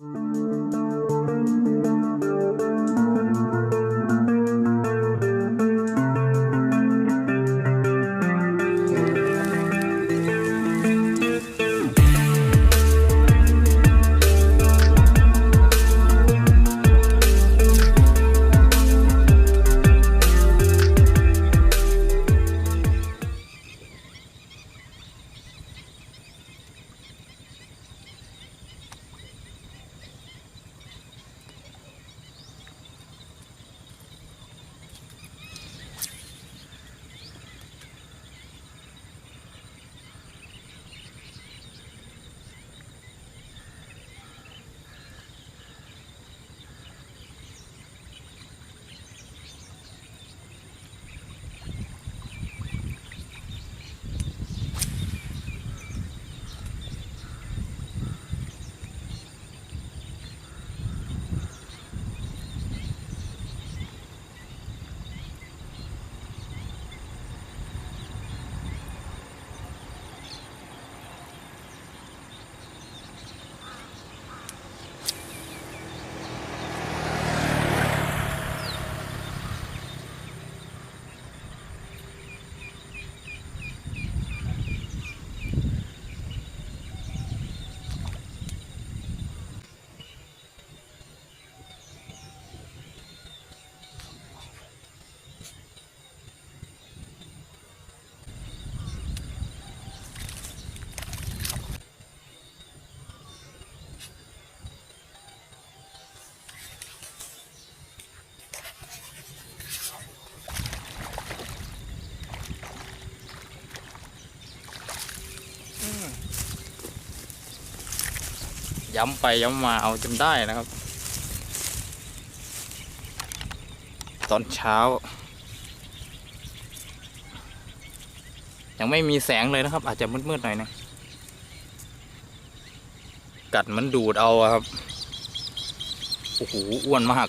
Música ย้ำไปย้ำมาเอาจนได้นะครับ ตอนเช้า ยังไม่มีแสงเลยนะครับ อาจจะมืดๆหน่อยนะ กัดมันดูดเอาครับ โอ้โหอ้วนมาก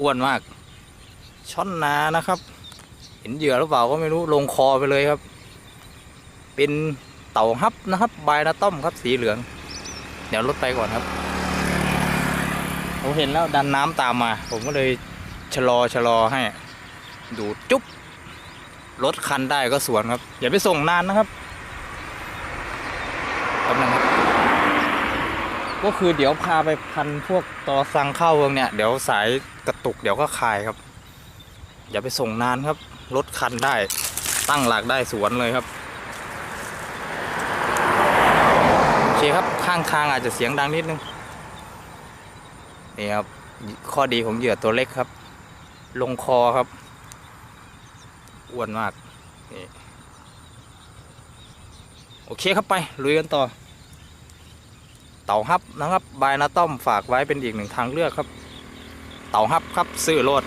อ้วนมาก ช่อนนานะครับ เห็นเหยื่อหรือเปล่าก็ไม่รู้ลงคอไปเลยครับ เป็นเต่าฮับนะครับ ใบนาต้อมครับสีเหลือง เดี๋ยวรถไปก่อนครับผมเห็นแล้วดันน้ำตามมา ผมก็เลยชะลอชะลอให้ ดูจุ๊บรถคันได้ก็สวนครับ อย่าไปส่งนานนะครับแป๊บนึงครับ ก็คือเดี๋ยวพาไปพันพวกตอสังเข้าพวกเนี้ยเดี๋ยวสายกระตุกเดี๋ยวก็คายครับ อย่าไปส่งนานครับ รถคันได้ตั้งหลักได้สวนเลยครับ โอ เคครับข้างทางอาจจะเสียงดังนิดนึงนี่ครับข้อดีของเหยื่อตัวเล็กครับ ลงคอครับอ้วนมากนี่โอเคครับไปลุยกันต่อ เต่าฮับนะครับบายนาต้อมฝากไว้เป็นอีกหนึ่งทางเลือกครับ เต่าฮับครับซื้อโลด